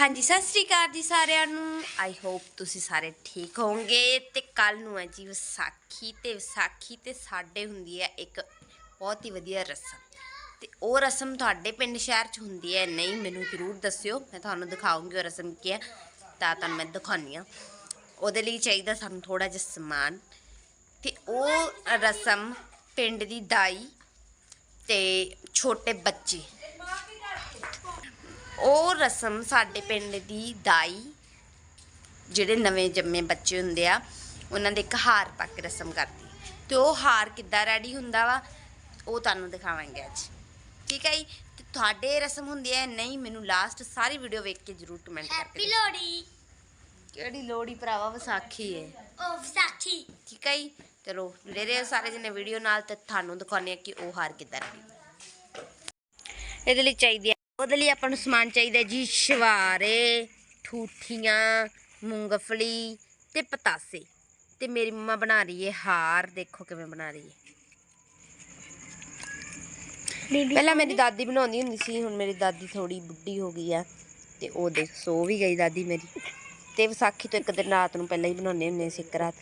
ਹਾਂਜੀ, ਸਤਿ ਸ੍ਰੀ ਅਕਾਲ ਜੀ ਸਾਰਿਆਂ ਨੂੰ। ਆਈ ਹੋਪ ਤੁਸੀਂ ਸਾਰੇ ਠੀਕ ਹੋਵੋਗੇ। ਤੇ ਕੱਲ ਨੂੰ ਹੈ ਜੀ ਵਿਸਾਖੀ, ਤੇ ਵਿਸਾਖੀ ਤੇ ਸਾਡੇ ਹੁੰਦੀ ਹੈ ਇੱਕ ਬਹੁਤ ਹੀ ਵਧੀਆ ਰਸਮ। ਤੇ ਉਹ ਰਸਮ ਤੁਹਾਡੇ ਪਿੰਡ ਸ਼ਹਿਰ 'ਚ ਹੁੰਦੀ ਹੈ। ਨਹੀਂ, ਮੈਨੂੰ ਜ਼ਰੂਰ ਦੱਸਿਓ। ਮੈਂ ਤੁਹਾਨੂੰ ਦਿਖਾਉਂਗੀ ਉਹ ਰਸਮ ਕੀ ਹੈ। ਤਾਂ ਤੁਹਾਨੂੰ ਮੈਂ ਦਿਖਾਉਂਦੀ ਹਾਂ। ਉਹਦੇ ਲਈ ਚਾਹੀਦਾ ਸਾਨੂੰ ਥੋੜਾ ਜਿਹਾ ਸਮਾਨ। ਤੇ ਉਹ ਰਸਮ ਪਿੰਡ ਦੀ ਦਾਈ ਤੇ ਛੋਟੇ ਬੱਚੇ ਉਹ ਰਸਮ ਸਾਡੇ ਪਿੰਡ ਦੀ ਦਾਈ ਜਿਹੜੇ ਨਵੇਂ ਜੰਮੇ ਬੱਚੇ ਹੁੰਦੇ ਆ ਉਹਨਾਂ ਦੇ ਇੱਕ ਹਾਰ ਪਾ ਕੇ ਰਸਮ ਕਰਦੀ। ਤੇ ਉਹ ਹਾਰ ਕਿੱਦਾਂ ਰੈਡੀ ਹੁੰਦਾ ਵਾ ਉਹ ਤੁਹਾਨੂੰ ਦਿਖਾਵਾਂਗੇ ਅੱਜ। ਠੀਕ ਹੈ ਜੀ? ਤੇ ਤੁਹਾਡੇ ਰਸਮ ਹੁੰਦੀ ਹੈ ਨਹੀਂ ਮੈਨੂੰ ਲਾਸਟ ਸਾਰੀ ਵੀਡੀਓ ਵੇਖ ਕੇ ਜਰੂਰ ਕਮੈਂਟ ਕਰਕੇ ਹੈਪੀ। ਲੋਹੜੀ। ਕਿਹੜੀ ਲੋਹੜੀ ਭਰਾਵਾ ਵਿਸਾਖੀ ਹੈ ਉਹ ਵਿਸਾਖੀ। ਠੀਕ ਹੈ ਜੀ? ਚਲੋ ਜੁੜੇ ਰਹੋ ਸਾਰੇ ਜਣੇ ਵੀਡੀਓ ਨਾਲ ਤੇ ਤੁਹਾਨੂੰ ਦਿਖਾਉਂਦੇ ਆ ਕਿ ਉਹ ਹਾਰ ਕਿੱਦਾਂ ਰੈਡੀ ਇਹਦੇ ਲਈ ਚਾਹੀਦੀ ਉਹਦੇ ਲਈ ਆਪਾਂ ਨੂੰ ਸਮਾਨ ਚਾਹੀਦਾ ਜੀ ਸ਼ਵਾਰੇ ਠੂਠੀਆਂ ਮੂੰਗਫਲੀ ਤੇ ਪਤਾਸੇ। ਤੇ ਮੇਰੀ ਮੰਮਾ ਬਣਾ ਰਹੀ ਹੈ ਹਾਰ ਦੇਖੋ ਕਿਵੇਂ ਬਣਾ ਰਹੀ ਹੈ ਪਹਿਲਾਂ ਮੇਰੀ ਦਾਦੀ ਬਣਾਉਂਦੀ ਹੁੰਦੀ ਸੀ ਹੁਣ ਮੇਰੀ ਦਾਦੀ ਥੋੜੀ ਬੁੱਢੀ ਹੋ ਗਈ ਆ। ਤੇ ਉਹ ਦੇਖ ਸੋ ਵੀ ਗਈ ਦਾਦੀ ਮੇਰੀ। ਤੇ ਵਿਸਾਖੀ ਤੋਂ ਇੱਕ ਦਿਨ ਰਾਤ ਨੂੰ ਪਹਿਲਾਂ ਹੀ ਬਣਾਉਂਦੇ ਹੁੰਦੇ ਸੀ ਇੱਕ ਰਾਤ।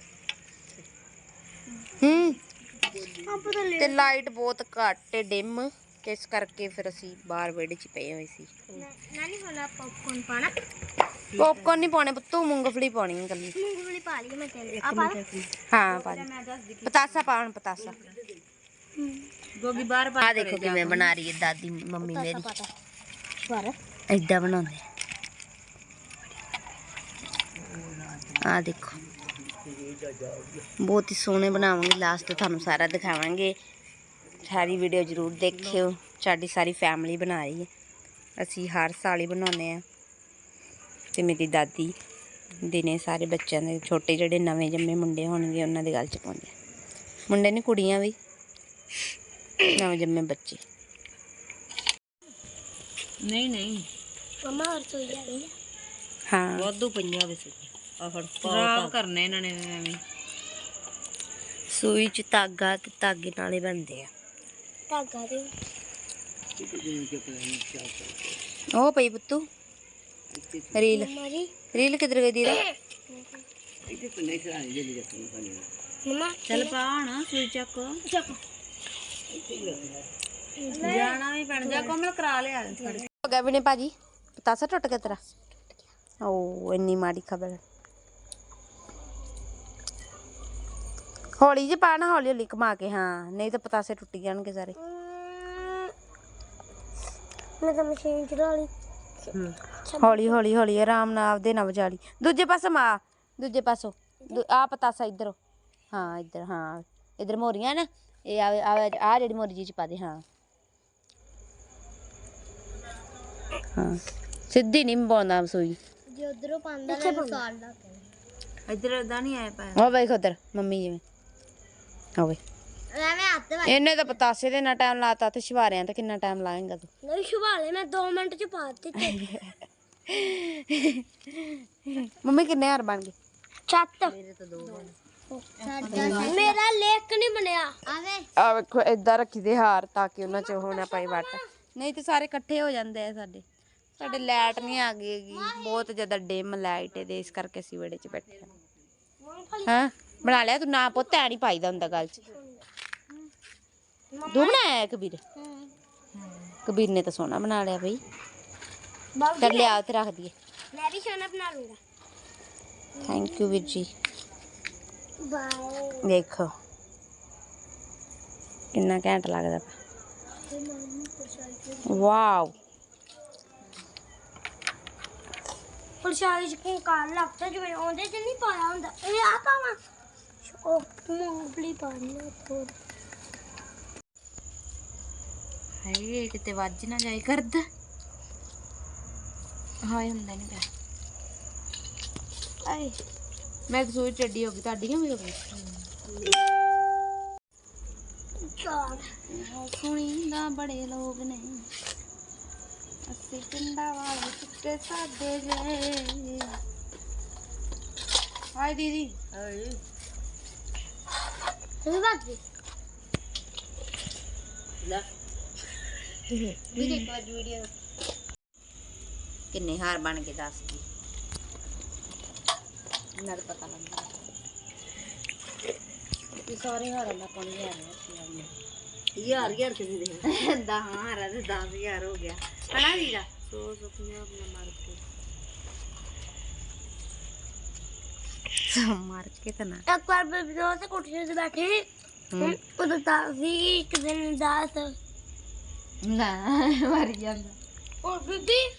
ਹੂੰ। ਤੇ ਲਾਈਟ ਬਹੁਤ ਘੱਟ ਡਿਮ। ਤੇ ਇਸ ਕਰਕੇ ਫਿਰ ਅਸੀਂ ਬਾਹਰ ਵਿਹੜੇ 'ਚ ਹੀ ਪਏ ਹੋਏ ਸੀ। ਨਾਨੀ ਵਾਲਾ ਪੌਪਕੌਰਨ ਪਾਣਾ। ਪੌਪਕੌਰਨ ਨਹੀਂ ਪਾਉਣੇ ਪੁੱਤੂ ਮੂੰਗਫਲੀ ਪਾਉਣੀ ਹੈ ਕੱਲੀ ਮੂੰਗਫਲੀ ਪਾ ਲਈ ਮੈਂ ਤੇਰੇ ਆ ਪਾ ਹਾਂ ਪਾ ਦੇ ਪਤਾਸਾ ਪਾਉਣ ਪਤਾਸਾ। ਗੋਗੀ ਬਾਹਰ ਆ ਦੇਖੋ ਕਿਵੇਂ ਬਣਾ ਰਹੀ ਹੈ ਦਾਦੀ ਮੰਮੀ ਮੇਰੀ। ਸਵਾਰ ਏਦਾਂ ਬਣਾਉਂਦੇ। ਆ ਦੇਖੋ। ਬਹੁਤ ਹੀ ਸੋਹਣੇ ਬਣਾਵਾਂਗੇ। ਲਾਸਟ ਤੇ ਤੁਹਾਨੂੰ ਸਾਰਾ ਦਿਖਾਵਾਂਗੇ। ਸਾਰੀ ਵੀਡੀਓ ਜ਼ਰੂਰ ਦੇਖਿਓ। ਸਾਡੀ ਸਾਰੀ ਫੈਮਿਲੀ ਬਣਾ ਰਹੀ ਹੈ। ਅਸੀਂ ਹਰ ਸਾਲ ਹੀ ਬਣਾਉਂਦੇ ਆ ਤੇ ਮੇਰੀ ਦਾਦੀ ਦਿਨੇ ਸਾਰੇ ਬੱਚਿਆਂ ਦੇ ਛੋਟੇ ਜਿਹੜੇ ਨਵੇਂ ਜੰਮੇ ਮੁੰਡੇ ਹੋਣਗੇ ਉਹਨਾਂ ਦੇ ਗੱਲ ਚ ਪਾਉਂਦੇ ਆ। ਮੁੰਡੇ ਨੇ ਕੁੜੀਆਂ ਵੀ ਨਵੇਂ ਜੰਮੇ ਬੱਚੇ। ਨਹੀਂ ਨਹੀਂ। ਮਮਾ ਹੋਰ ਸੋਈ ਜਾ ਰਹੀ ਹੈ? ਹਾਂ। ਵਾਧੂ ਪਈਆਂ ਵੇ ਆ ਫੜ ਖਰਾਬ ਕਰਨੇ ਇਹਨਾਂ ਨੇ ਐਵੇਂ। ਸੂਈ ਚ ਧਾਗਾ ਤੇ ਧਾਗੇ ਨਾਲੇ ਬਣਦੇ ਆ। ਧਾਗਾ ਦੇ ਉਹ ਪਈ ਪੁੱਤੂ। ਰੀਲ। ਮਮਾ ਜੀ। ਰੀਲ ਕਿੱਧਰ ਗਈ ਦੀਦਾ? ਮਮਾ। ਚੱਲ ਪਾ ਹਣਾ ਸੂਈ ਚੱਕ। ਚੱਕ। ਜਾਣਾ ਵੀ ਪੈਣ। ਜਾ ਕੋਮਲ ਕਰਾ ਲਿਆ। ਹੋ ਗਿਆ ਵੀ ਨੇ ਭਾਜੀ। ਪਤਾਸਾ ਟੁੱਟ ਗਿਆ ਤੇਰਾ। ਓ ਇੰਨੀ ਮਾੜੀ ਖਬਰ। ਹੌਲੀ ਜਿਹੀ ਪਾਣਾ ਹੌਲੀ ਹੌਲੀ ਕਮਾ ਕੇ ਹਾਂ। ਨਹੀਂ ਤਾਂ ਪਤਾਸੇ ਟੁੱਟ ਜਾਣਗੇ ਸਾਰੇ। ਮੈਂ ਤਾਂ ਮਸ਼ੀਨ ਚਲਾ ਲਈ। ਹੌਲੀ ਹੌਲੀ ਹੌਲੀ ਆਰਾਮ ਨਾਲ ਆਪਦੇ ਨਾ ਵਜਾਲੀ ਦੂਜੇ ਪਾਸੇ ਮਾ ਦੂਜੇ ਪਾਸੋਂ। ਦੂ- ਆਹ ਪਤਾਸਾ ਇੱਧਰੋਂ। ਹਾਂ ਇੱਧਰ ਹਾਂ। ਇੱਧਰ ਮੋਰੀਆਂ ਨਾ ਇਹ ਆ ਆ ਆਹ ਜਿਹੜੀ ਮੋਰੀ ਜੀ ਚ ਪਾ ਦੇ ਹਾਂ। ਹਾਂ। ਸਿੱਧੀ ਨਹੀਂ ਪਾਉਂਦਾ ਸੂਈ ਜੇ ਉਧਰੋਂ ਪਾਉਂਦਾ ਨਾ ਸਾਲ ਦਾ ਇੱਧਰ ਇਦਾਂ ਨਹੀਂ ਆਇਆ ਪਾਇਆ। ਉਹ ਵੇਖ ਉਧਰ ਮੰਮੀ ਜਿਵੇਂ। ਐਵੇਂ ਹੱਥ ਇਹਨੇ ਤਾਂ ਪਤਾਸੇ ਦੇ ਨਾ ਟਾਈਮ ਲਾਤਾ ਤੇ ਸ਼ਿਵਾਰਿਆਂ ਤੇ ਕਿੰਨਾ ਟਾਈਮ ਲਾਏਗਾ ਤੂੰ। ਨਹੀਂ ਸ਼ੁਭਾਲੇ ਮੈਂ 2 ਮਿੰਟ ਚ ਪਾ ਦਿੱਤੇ ਮੰਮੀ ਕਿੰਨੇ ਹਾਰ ਬਣ ਗਏ? ਛੱਤ ਮੇਰੇ ਤਾਂ ਦੋ ਮੇਰਾ ਲੇਕ ਨਹੀਂ ਬਣਿਆ। ਆਵੇ। ਆ ਵੇਖੋ ਏਦਾਂ ਰੱਖੀਦੇ ਹਾਰ ਤਾਂ ਕਿ ਉਹਨਾਂ ਚ ਨਾ ਪਾਈ ਵੱਟ ਨਹੀਂ ਤੇ ਸਾਰੇ ਇਕੱਠੇ ਹੋ ਜਾਂਦੇ ਆ ਸਾਡੇ। ਸਾਡੇ ਲਾਈਟ ਨਹੀਂ ਆ ਗਈ ਹੈਗੀ। ਬਹੁਤ ਜ਼ਿਆਦਾ ਡਿਮ ਲਾਈਟ ਹੈ ਦੇ ਇਸ ਕਰਕੇ ਅਸੀਂ ਵਿਹੜੇ 'ਚ ਬੈਠੇ ਹਾਂ। ਹਾਂ? ਬਣਾ ਲਿਆ ਤੂੰ ਨਾ ਪੁੱਤ ਐ ਨਹੀਂ ਪਾਈਦਾ ਹੁੰਦਾ ਗੱਲ 'ਚ। ਤੂੰ ਬਣਾਇਆ ਹੈ ਕਬੀਰ? ਕਬੀਰ ਨੇ ਤਾਂ ਸੋਹਣਾ ਬਣਾ ਲਿਆ ਬਈ। ਬਾਬੂ ਕਰ ਲਿਆ ਤੇ ਰੱਖ ਦਈਏ। ਮੈਂ ਵੀ ਖਾਣਾ ਬਣਾ ਲੂੰਗਾ। ਥੈਂਕ ਯੂ ਵੀਰ ਜੀ। ਬਾਏ ਦੇਖੋ। ਕਿੰਨਾ ਘੈਂਟ ਲੱਗਦਾ ਵਾਓ। ਪ੍ਰਸ਼ਾਦ ਚ ਕੋ ਕਾਰ ਲੱਗਦਾ ਜਿਵੇਂ ਉਹਦੇ ਚ ਨਹੀਂ ਪਾਇਆ ਹੁੰਦਾ। ਇਹ ਆ ਪਾਵਾਂ। ਉਹ ਮੂੰਗਫਲੀ ਪਾਣੀ ਥੋੜੀ ਹਾਏ ਕਿਤੇ ਵੱਜ ਨਾ ਜਾਏ ਕਰਦ। ਹਾਏ ਹੁੰਦਾ ਨਹੀਂ ਪਿਆ। ਆਏ ਮੈਂ ਤਾਂ ਸੋਚ ਚੱਡੀ ਹੋ ਗਈ ਤੁਹਾਡੀ ਕਿਵੇਂ ਹੋ ਗਈ? ਚਾਰ ਸੁਣੀਂਦਾ ਬੜੇ ਲੋਕ ਨੇ। ਅਸੀਂ ਪਿੰਡਾਂ ਵਾਲੇ ਸੁੱਕੇ ਸਾਦੇ ਜੇ। ਹਾਏ ਦੀਦੀ। ਇਹ ਬਾਤ ਵੀ ਲੈ ਵੀਡੀਓ ਇੱਕ ਵਾਰ ਵੀਡੀਓ ਕਿੰਨੇ ਹਾਰ ਬਣ ਗਏ ਦੱਸ ਦੀ ਨਾਲ ਪਤਾ ਲੱਗਦਾ ਇਹ ਸਾਰੇ ਹਾਰਾਂ ਦਾ ਪਾਣੀ ਆ ਰਿਹਾ ਯਾਰ ਯਾਰ ਕਿਸੇ ਦੇ? ਦਾ ਹਾਰਾਂ ਦੇ 10000 ਹੋ ਗਿਆ। ਹਨਾ ਵੀਰਾ? 100 50 ਆਪਣਾ ਮਾਰ ਕੇ ਤਾਂ ਨਾ। ਇੱਕ ਵਾਰ ਬੇਬੀ ਦੋਸਤ ਤੇ ਕੋਠੇ ਤੇ ਬੈਠੇ। ਹੂੰ। ਉਦੋਂ ਤਾਂ ਵੀ ਇੱਕ ਦਿਨ ਦਾਸ। ਨਾ ਮਰ ਜਾਂਦਾ। ਉਹ ਬੀਬੀ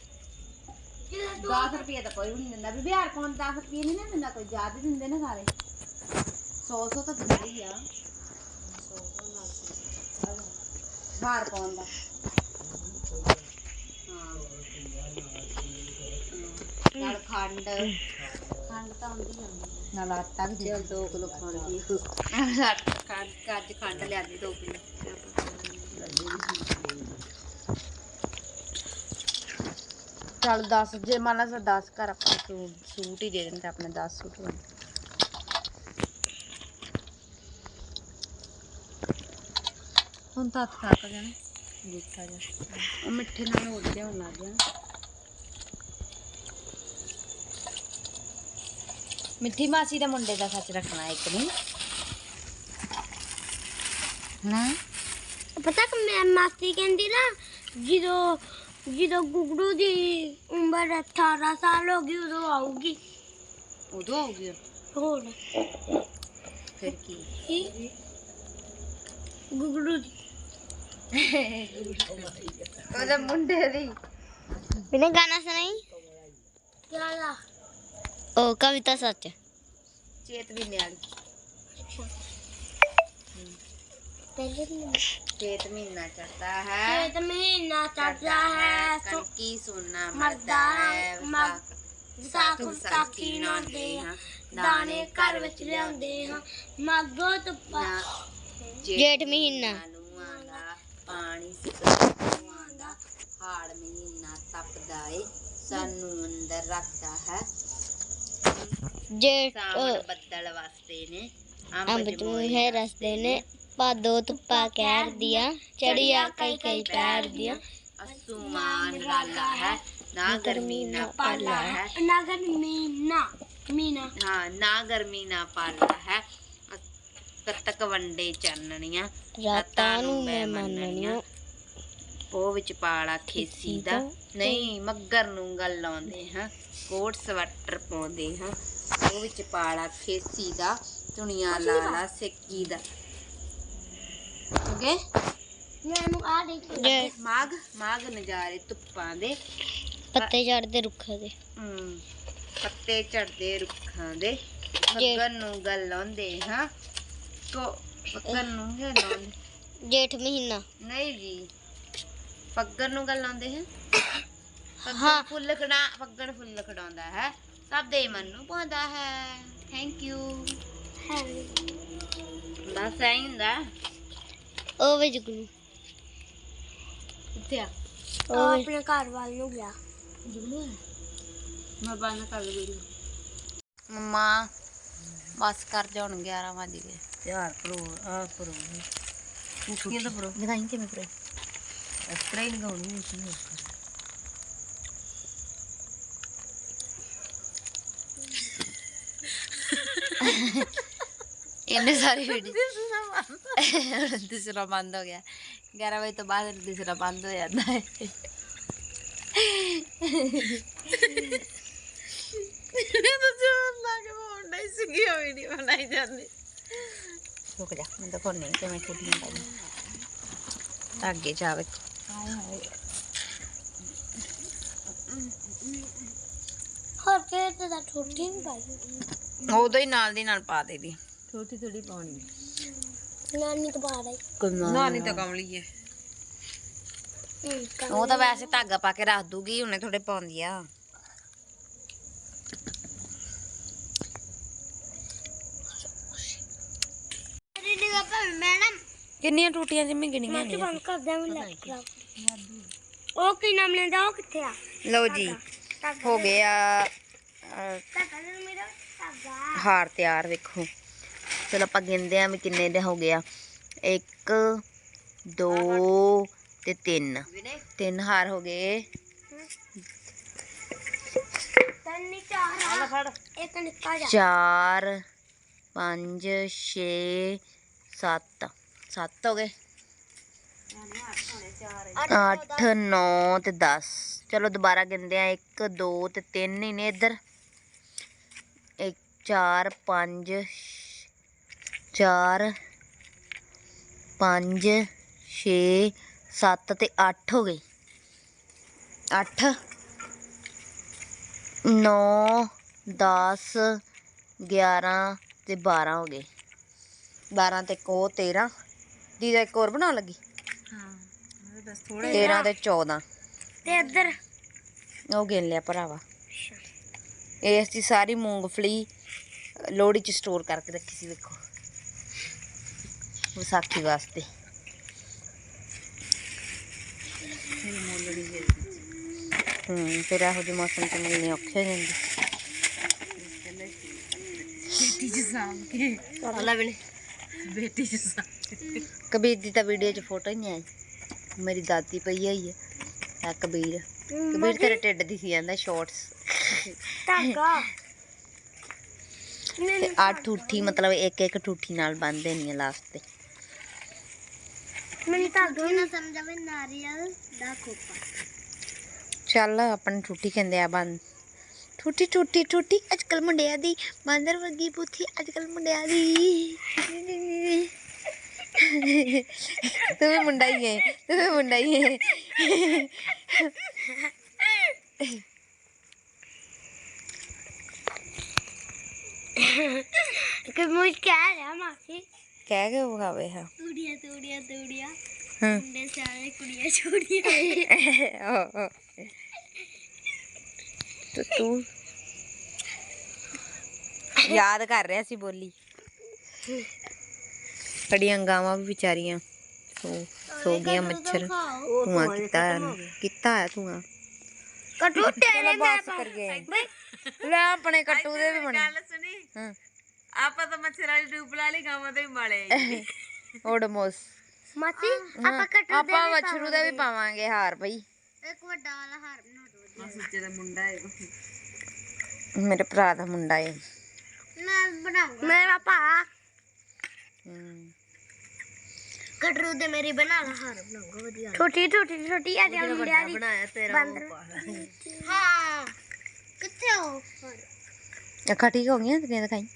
ਜਿਹੜਾ 10 ਰੁਪਏ ਤਾਂ ਕੋਈ ਵੀ ਨਹੀਂ ਦਿੰਦਾ। ਵੀ ਬਿਹਾਰ ਕੋਣ 10 ਰੁਪਏ ਨਹੀਂ ਨਾ ਦਿੰਦਾ? ਕੋਈ ਜ਼ਿਆਦਾ ਦਿੰਦੇ ਨੇ ਸਾਰੇ। 100 100 ਤਾਂ ਦਿੰਦੇ ਹੀ ਆ। ਹਾਰ ਪਾਉਣ ਦਾ? ਹਾਂ। ਨਾਲ ਖੰਡ। ਖੰਡ ਤਾਂ ਆਉਂਦੀ ਜਾਂਦੀ ਨਾਲ ਆਟਾ ਵੀ ਦੇ 2 ਕਿਲੋ ਖੰਡ ਦੀ। ਖੰਡ ਕੱਜ ਖੰਡ ਲਿਆਦੀ 2 ਕਿਲੋ। ਚਲ 10 ਜੇ ਮੰਨ ਲਾ 10 ਘਰ ਆਪਾਂ ਸੂਟ ਸੂਟ ਹੀ ਦੇ ਦਿੰਦੇ ਆਪਣੇ 10 ਸੂਟ ਬਣ ਹੁਣ ਤਾਂ ਥੱਕ ਜਾਣਾ ਦੇਖਾ ਜਾ ਉਹ ਮਿੱਠੇ ਨਾਲ ਉੱਡ ਜਾਣ ਲੱਗ ਗਿਆ। ਮਿੱਠੀ ਮਾਸੀ ਦੇ ਮੁੰਡੇ ਦਾ ਸੱਚ ਰੱਖਣਾ ਇੱਕ ਨਹੀਂ। ਨਾ। ਪਤਾ ਕਿ ਮੈਂ ਮਾਸੀ ਕਹਿੰਦੀ ਨਾ ਜਦੋਂ ਜਦੋਂ ਗੁਗੜੂ ਦੀ ਉਮਰ 18 ਸਾਲ ਹੋ ਗਈ ਉਦੋਂ ਆਊਗੀ। ਉਦੋਂ ਆਊਗੀ? ਹੋਰ। ਫਿਰ ਕੀ? ਗੁਗੜੂ ਦੀ। ਉਹਦੇ ਮੁੰਡੇ ਦੀ। ਬਿਨਾਂ ਗਾਣਾ ਸੁਣਾਈ? ਕਿਆ ਦਾ ਉਹ ਕਵਿਤਾ ਸੱਚ। ਚੇਤਵੀਨੇ ਵਾਲੀ ਪਹਿਲੇ ਚੇਤ ਮਹੀਨਾ ਚੜਦਾ ਹੈ। ਚੇਤ ਮਹੀਨਾ ਚੜਦਾ ਹੈ ਕਣਕੀ ਸੋਨਾ ਮਰਦਾ ਹੈ ਵਿਸਾਖ ਵਿਸਾਖੀ ਨਾਉਂਦੇ ਹਾਂ ਦਾਣੇ ਘਰ ਵਿੱਚ ਲਿਆਉਂਦੇ ਹਾਂ ਮਾਗੋ ਤੁੱਪਾ ਜੇਠ ਮਹੀਨਾ। ਪਾਣੀ ਸਿੱਧਾ ਹਾੜ ਮਹੀਨਾ ਤਪਦਾ ਏ ਸਾਨੂੰ ਅੰਦਰ ਰੱਖਦਾ ਹੈ। ਜੇਠ ਸਾਵਣ ਬੱਦਲ ਵਸਦੇ ਨੇ ਅੰਬ ਜਮੂਹੇ ਰਸਦੇ ਨੇ ਭਾਦੋ ਧੁੱਪਾ ਕਹਿਰ ਦੀਆਂ ਚੜੀਆਂ ਕਈ ਕਈ ਪੈਰ ਦੀਆਂ। ਅਸੂਮਾਨ ਰਾਲਾ ਹੈ ਨਾ ਗਰਮੀ ਨਾ ਪਾਲਾ ਹੈ। ਨਾ ਗਰਮੀ ਨਾ ਮੀਨਾ। ਹਾਂ ਨਾ ਗਰਮੀ ਨਾ ਪਾਲਾ ਹੈ। ਕੱਤਕ ਵੰਡੇ ਚਾਨਣੀਆਂ ਰਾਤਾਂ ਨੂੰ ਮੈਂ ਮੰਨਣੀਆਂ। ਉਹ ਵਿੱਚ ਪਾਲਾ ਖੇਸੀ ਦਾ। ਨਹੀਂ ਮੱਗਰ ਨੂੰ ਗੱਲ ਲਾਉਂਦੇ ਹਾਂ। ਕੋਟ ਸਵੈਟਰ ਪਾਉਂਦੇ ਹਾਂ। ਉਹ ਵਿੱਚ ਪਾਲਾ ਖੇਸੀ ਦਾ ਦੁਨੀਆ ਲਾਲਾ ਸਿੱਕੀ ਦਾ। ਓਕੇ? ਮੈਨੂੰ ਆ ਦੇਖ ਮਾਗ ਮਾਗ ਨਜ਼ਾਰੇ ਧੁੱਪਾਂ ਦੇ। ਪੱਤੇ ਝੜਦੇ ਰੁੱਖਾਂ ਦੇ। ਹਮ, ਪੱਤੇ ਝੜਦੇ ਰੁੱਖਾਂ ਦੇ। ਮੱਗਰ ਨੂੰ ਗੱਲ ਲਾਉਂਦੇ ਹਾਂ। ਕੋ ਮੱਗਰ ਨੂੰ ਗੱਲ ਲਾਉਂਦੇ। ਜੇਠ ਮਹੀਨਾ। ਨਹੀਂ ਜੀ ਪੱਗਰ ਨੂੰ ਗੱਲ ਲਾਉਂਦੇ ਹੈ। ਹਾਂ। ਫੁੱਲ ਖੜਾ ਪੱਗਰ ਫੁੱਲ ਖੜਾਉਂਦਾ ਹੈ। ਸਭ ਦੇ ਮਨ ਨੂੰ ਪਾਉਂਦਾ ਹੈ। ਥੈਂਕ ਯੂ ਬਸ ਐਂ ਹੀ ਹੁੰਦਾ। ਉਹ ਵੇ ਜਗਨੂ। ਕਿੱਥੇ ਆ। ਉਹ ਆਪਣੇ ਘਰ ਵੱਲ ਨੂੰ ਗਿਆ। ਮੈਂ ਬੰਦ ਕਰ ਲਈ ਮਮਾ ਬਸ ਕਰ ਜਾ ਹੁਣ 11 ਵਜ ਗਏ। ਯਾਰ ਪ੍ਰੋ ਆ ਪ੍ਰੋ ਕੁਕੀਆਂ ਦਾ ਪ੍ਰੋ ਦਿਖਾਈ ਕਿਵੇਂ ਕਰੇ? ਸਪਰੇ ਲਗਾਉਣੀ ਸੀ ਇੰਨੇ ਸਾਰੀ ਵੀਡੀਓ ਦੂਸਰਾ ਬੰਦ ਹੋ ਗਿਆ 11 ਵਜੇ ਤੋਂ ਬਾਅਦ ਦੂਸਰਾ ਬੰਦ ਹੋ ਜਾਂਦਾ ਹੈ ਰੁਕ ਜਾ ਮੈਂ ਦਿਖਾਉਣੀ ਨਹੀਂ ਕਿਵੇਂ ਕੁੱਟੀਆਂ ਪਾਈ ਅੱਗੇ ਜਾਵੇ ਹੋਰ ਕੇ ਤੇ ਦਾ ਠੋਠੀ ਨਹੀਂ ਪਾਈ ਉਦੋਂ ਹੀ ਨਾਲ ਦੀ ਨਾਲ ਪਾ ਦੇ ਦੀ ਥੋੜੀ ਥੋੜੀ ਪਾਉਣੀ। ਨਾਨੀ ਤੋਂ ਬਾਹਰ ਆਈ ਨਾ ਨਹੀਂ ਤਾਂ ਕਮਲੀ ਹੈ ਉਹ ਤਾਂ ਵੈਸੇ ਧਾਗਾ ਪਾ ਕੇ ਰੱਖ ਦੂਗੀ ਹੁਣੇ ਥੋੜੇ ਪਾਉਂਦੀ ਆ। ਰੀਡੀ ਦਾ ਭਾਵੇਂ ਮੈਡਮ ਕਿੰਨੀਆਂ ਟੂਟੀਆਂ ਜਿੰਮੀ ਗਿਣੀਆਂ ਮੈਂ ਨਹੀਂ ਬੰਦ ਕਰ ਦਿਆਂ ਮੈਂ ਲੈਪਟਾਪ ਉਹ ਕੀ ਨਾਮ ਲੈਂਦਾ ਉਹ ਕਿੱਥੇ ਆ? ਲਓ ਜੀ ਹੋ ਗਿਆ ਅਹ, ਧਾਗਾ ਦੇ ਮੇਰਾ ਧਾਗਾ। ਹਾਰ ਤਿਆਰ ਵੇਖੋ। ਚਲੋ ਆਪਾਂ ਗਿਣਦੇ ਆਂ ਵੀ ਕਿੰਨੇ ਦੇ ਹੋ ਗਿਆ 1 2 ਤੇ 3 ਤਿੰਨ ਹਾਰ ਹੋ ਗਏ ਫੜ ਇੱਕ ਨਿੱਕਾ ਜਿਹਾ 4 5 6 7 7 ਹੋ ਗਏ 8 9 ਤੇ 10 ਚਲੋ ਦੁਬਾਰਾ ਗਿਣਦੇ ਆ 1 2 ਤੇ 3 ਹੀ ਨੇ ਇੱਧਰ 1 4 5 4 5 6 7 ਤੇ 8 ਹੋ ਗਏ। 8 9 10 11 ਤੇ 12 ਹੋ ਗਏ। 12 ਤੇ ਕੋ 13 ਦੀਦਾ ਇੱਕ ਹੋਰ ਬਣਾਉਣ ਲੱਗੀ? ਹਾਂ ਬਸ ਥੋੜੇ 13 ਤੇ 14 ਤੇ ਇੱਧਰ? ਉਹ ਗਿਣ ਲਿਆ ਭਰਾਵਾ। ਇਹ ਅਸੀਂ ਸਾਰੀ ਮੂੰਗਫਲੀ ਲੋਹੜੀ ਚ ਸਟੋਰ ਕਰਕੇ ਰੱਖੀ ਸੀ ਵੇਖੋ। ਵਿਸਾਖੀ ਵਾਸਤੇ। ਹੂੰ ਫਿਰ ਇਹੋ ਜਿਹੇ ਮੌਸਮ ਚ ਮਿਲਣੀ ਔਖੀ ਹੋ ਜਾਂਦੀ ਬੇਟੀ ਜੀ ਸਾਂਭ ਕੇ। ਅੱਲਾ ਬਿਨੇ ਬੇਟੀ ਜੀ ਸਾਂਭ ਕਬੀਰ ਦੀ ਤਾਂ ਵੀਡੀਓ 'ਚ ਫੋਟੋ ਹੀ ਨਹੀਂ ਆਈ। ਮੇਰੀ ਦਾਦੀ ਪਈ ਹੋਈ ਹੈ ਆ ਕਬੀਰ। ਕਬੀਰ ਤੇਰੇ ਢਿੱਡ ਦੀ ਸੀ ਜਾਂਦਾ ਸ਼ਾਰਟਸ ਧਾਗਾ। ਤੇ ਆ ਠੂਠੀ ਮਤਲਬ ਇੱਕ ਇੱਕ ਠੂਠੀ ਨਾਲ ਬੰਨ੍ਹਦੇ ਨਹੀਂ ਲਾਸਟ ਤੇ। ਨਾ ਚੱਲ ਆਪਣੀ ਠੂਠੀ ਕਹਿੰਦੇ ਆ ਬੰਦ। ਠੂਠੀ ਠੂਠੀ ਠੂਠੀ ਅੱਜ ਕੱਲ ਮੁੰਡਿਆਂ ਦੀ ਬਾਂਦਰ ਵਰਗੀ ਬੁੱਥੀ ਅੱਜ ਕੱਲ ਮੁੰਡਿਆਂ ਦੀ। ਤੂੰ ਵੀ ਮੁੰਡਾ ਹੀ ਹੈ ਤੂੰ ਵੀ ਮੁੰਡਾ ਹੀ ਹੈ ਕਿ ਮੁਝ ਕਹਿ ਰਿਹਾ ਮਾਸੀ। ਕਹਿ ਕੇ ਵਿਖਾਵੇ ਹਾਂ ਤੂੜੀਆਂ ਤੂੜੀਆਂ ਤੂੜੀਆਂ ਹਾਂ ਮੁੰਡੇ ਸਾਰੇ ਕੁੜੀਆਂ ਛੋੜੀਆਂ ਆਹੋ। ਤੇ ਤੂੰ ਯਾਦ ਕਰ ਰਿਹਾ ਸੀ ਬੋਲੀ ਕੜੀਆਂ ਗਾਵਾਂ ਵੀ ਵਿਚਾਰੀਆਂ ਸੋ ਸੋ ਗਿਆ ਮੱਛਰ ਧੂਆਂ ਕੀਤਾ ਕੀਤਾ ਹੈ ਧੂਆਂ ਕਟੂ ਤੇਰੇ ਮੈਂ ਬਸ ਕਰੀਏ ਲੈ ਆਪਣੇ ਕੱਟੂ ਦੇ ਵੀ ਬਣੇ ਗੱਲ ਸੁਣੀ ਹਾਂ ਆਪਾਂ ਤਾਂ ਮੱਛਰਾਂ ਦੀ ਡੂਬ ਲਾ ਲਈ ਗਾਵਾਂ ਦੇ ਵੀ ਮਾਲੇ ਓਡਮੋਸ ਮਾਸੀ ਆਪਾਂ ਕਟੂ ਆਪਾਂ ਮਛਰੂ ਦੇ ਵੀ ਪਾਵਾਂਗੇ। ਹਾਰ ਭਈ ਇੱਕ ਵੱਡਾ ਵਾਲਾ ਹਾਰ ਬਣਾ ਦੋ ਸੁੱਚੇ ਦਾ ਮੁੰਡਾ ਹੈ ਮੇਰੇ ਭਰਾ ਦਾ ਮੁੰਡਾ ਏ। ਮੈਂ ਬਣਾਉਂਗਾ। ਮੇਰਾ ਭਾ। ਹਮ। ਕਟਰੂ ਦੇ ਮੇਰੀ ਬਣਾ ਲਾ ਹਾਰ ਬਣਾਉਂਗਾ ਵਧੀਆ। ਛੋਟੀ ਛੋਟੀ ਛੋਟੀ ਆ ਜਾਂ ਮੁੰਡਿਆਂ ਦੀ। ਬਣਾਇਆ ਤੇਰਾ ਬਾਂਦਰ ਹਾਂ। ਕਿੱਥੇ ਹੋ? ਅੱਖਾਂ ਠੀਕ ਹੋ ਗਈਆਂ ਤੇਰੀਆਂ ਦਿਖਾਈ।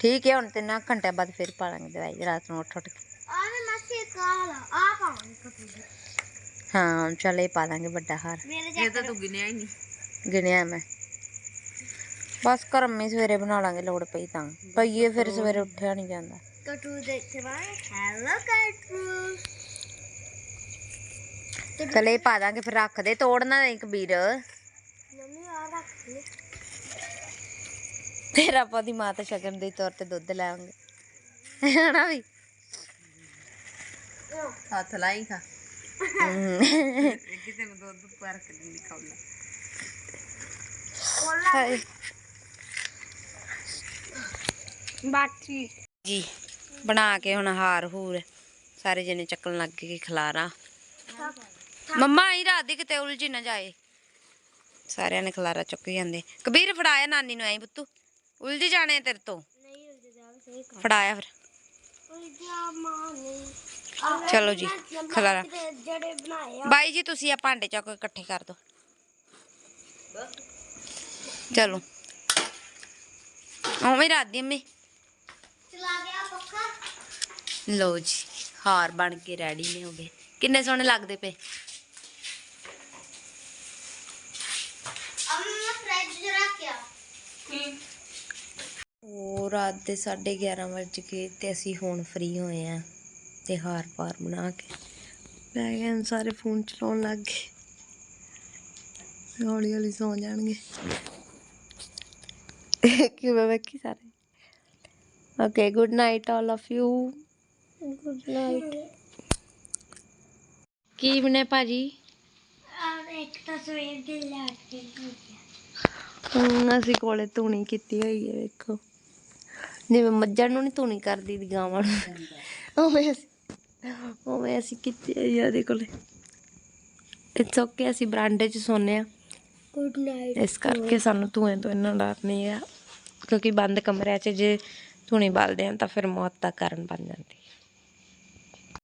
ਠੀਕ ਹੈ ਹੁਣ ਤਿੰਨ ਘੰਟੇ ਬਾਅਦ ਫਿਰ ਪਾ ਲਾਂਗੇ ਦਵਾਈ ਰਾਤ ਨੂੰ ਉੱਠ ਉੱਠ ਕੇ। ਆਵੇਂ ਮਾਸੀ ਕਾਲਾ ਆ ਪਾਵਾਂਗੇ ਕਟਰੂ ਦੇ ਹਾਂ ਚੱਲ ਇਹ ਪਾ ਲਾਂਗੇ ਵੱਡਾ ਹਾਰ। ਮੇਰੇ ਇਹ ਤਾਂ ਤੂੰ ਗਿਣਿਆ ਹੀ ਨਹੀਂ। ਗਿਣਿਆ ਮੈਂ। ਬਸ ਕਰਮੀ ਸਵੇਰੇ ਬਣਾ ਲਾਂਗੇ ਲੋੜ ਪਈ ਤਾਂ। ਪਈਏ ਫਿਰ ਸਵੇਰੇ ਉੱਠਿਆ ਨਹੀਂ ਜਾਂਦਾ। ਕਟਰੂ ਦੇ ਇੱਥੇ ਵਾ ਹੈਲੋ ਕਟਰੂ ਚੱਲ ਇਹ ਪਾ ਦਾਂਗੇ ਫਿਰ ਰੱਖ ਦੇ ਤੋੜਨਾ ਨਹੀਂ ਕਬੀਰ ਮੰਮੀ ਆ ਰੱਖ ਲੈ ਫਿਰ ਆਪਾਂ ਦੀ ਮਾਤਾ ਸ਼ਗਨ ਦੇ ਤੌਰ ਤੇ ਦੁੱਧ ਲਾਵਾਂਗੇ। ਹਨਾ ਵੀ? ਹੱਥ ਲਾਈ ਖਾ। ਕਿਸੇ ਨੂੰ ਦੁੱਧ ਪਰ ਕੇ ਖਾਉਣਾ ਹਾਏ। ਬਾਟੀ ਜੀ ਬਣਾ ਕੇ ਹੁਣ ਹਾਰ ਹੂਰ ਸਾਰੇ ਜਣੇ ਚੱਕਣ ਲੱਗ ਗਏ ਖਲਾਰਾ। ਮੰਮਾ ਆਈ ਰਾਤ ਦੀ ਕਿਤੇ ਉਲਝੀ ਨਾ ਜਾਏ। ਸਾਰਿਆਂ ਨੇ ਖਲਾਰਾ ਚੁੱਕ ਜਾਂਦੇ ਕਬੀਰ ਫੜਾਇਆ ਨਾਨੀ ਨੂੰ ਆਈ ਪੁੱਤੂ। ਉਲਝ ਜਾਣੇ ਆ ਤੇਰੇ ਤੋਂ? ਨਹੀਂ ਉਲਝ ਜਾ ਸਹੀ ਫੜਾਇਆ ਫਿਰ। ਉਲਝਿਆ ਚਲੋ ਜੀ ਖਲਾਰਾ। ਜਿਹੜੇ ਬਣਾਏ ਆ। ਬਾਈ ਜੀ ਤੁਸੀਂ ਆ ਭਾਂਡੇ ਚੱਕ ਕੇ ਇਕੱਠੇ ਕਰ ਦਿਓ। ਚਲੋ। ਉਵੇਂ ਰਾਤ ਦੀ ਅੰਮੀ। ਚਲਾ ਗਿਆ ਪੱਖਾ ਲਓ ਜੀ ਹਾਰ ਬਣ ਕੇ ਰੈਡੀ ਨੇ ਹੋ ਗਏ। ਕਿੰਨੇ ਸੋਹਣੇ ਲੱਗਦੇ ਪਏ। ਅੰਮਾ ਫ੍ਰਿਜ ਰੱਖਿਆ ਉਹ ਰਾਤ ਦੇ 11:30 ਵੱਜ ਗਏ ਤੇ ਅਸੀਂ ਹੁਣ ਫ੍ਰੀ ਹੋਏ ਆ ਤੇ ਹਾਰ ਪਾਰ ਬਣਾ ਕੇ। ਗਏ ਹੁਣ ਸਾਰੇ ਫੋਨ ਚਲਾਉਣ ਲੱਗ ਗਏ। ਹੌਲੀ ਹੌਲੀ ਸੌ ਜਾਣਗੇ। ਕਿਵੇਂ ਵੇਖੀ ਸਾਰੇ? Okay good night all of you good night ਕੀ ਬਣੇ ਭਾਜੀ? ਆ ਇੱਕ ਤਾਂ ਸਵੇਰ ਦੇ ਲੈ ਕੇ ਹੁਣ ਅਸੀਂ ਕੋਲੇ ਧੂਣੀ ਕੀਤੀ ਹੋਈ ਹੈ ਵੇਖੋ। ਜਿਵੇਂ ਮੱਝਾਂ ਨੂੰ ਨਹੀਂ ਧੂਣੀ ਕਰਦੀ ਦੀ ਗਾਵਾਂ ਨੂੰ। ਉਵੇਂ ਅਸੀਂ ਉਵੇਂ ਅਸੀਂ ਕੀਤੀ ਆ ਉਹਦੇ ਕੋਲੇ। ਇਟਸ ਓਕੇ ਅਸੀਂ ਬਰਾਂਡੇ 'ਚ ਸੋਨੇ ਆ। ਗੁੱਡ ਨਾਈਟ ਇਸ ਕਰਕੇ ਸਾਨੂੰ ਧੂਏ ਤੋਂ ਇੰਨਾ ਡਰ ਨਹੀਂ ਆ। ਕਿਉਂਕਿ ਬੰਦ ਕਮਰਿਆਂ 'ਚ ਜੇ ਧੂਣੀ ਬਾਲਦੇ ਆ ਤਾਂ ਫਿਰ ਮੌਤ ਦਾ ਕਾਰਨ ਬਣ ਜਾਂਦੀ